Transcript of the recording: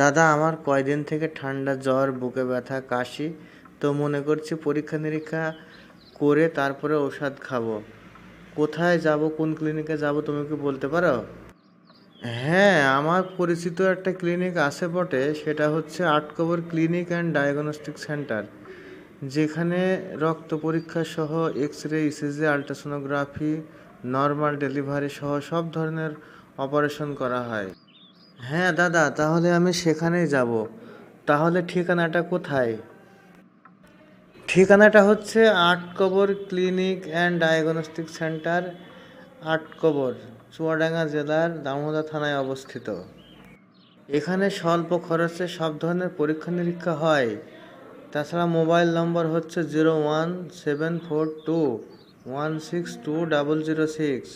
দাদা, আমার কয়দিন থেকে ঠান্ডা জ্বর, বুকে ব্যথা, কাশি। তো মনে করছি পরীক্ষা নিরীক্ষা করে তারপরে ওষুধ খাব। কোথায় যাব, কোন ক্লিনিকে যাব, তুমি কি বলতে পারো? হ্যাঁ আমার পরিচিত একটা ক্লিনিক আছে বটে, সেটা হচ্ছে Atkobor clinic and diagnostic centre যেখানে রক্ত পরীক্ষা সহ X ray ECG ultrasonography normal delivery সহ সব ধরনের অপারেশন করা হয়। হ্যাঁ দাদা, তাহলে আমি সেখানেই যাব। তাহলে ঠিকানাটা কোথায়? ঠিকানাটা হচ্ছে Atkobor clinic and diagnostic centre, Atkobor, Chuadanga জেলার দামোদা থানায় অবস্থিত। এখানে স্বল্প খরচে সব ধরনের পরীক্ষা নিরীক্ষা হয়। তাছাড়া মোবাইল নম্বর হচ্ছে zero one seven four two one six two double zero six.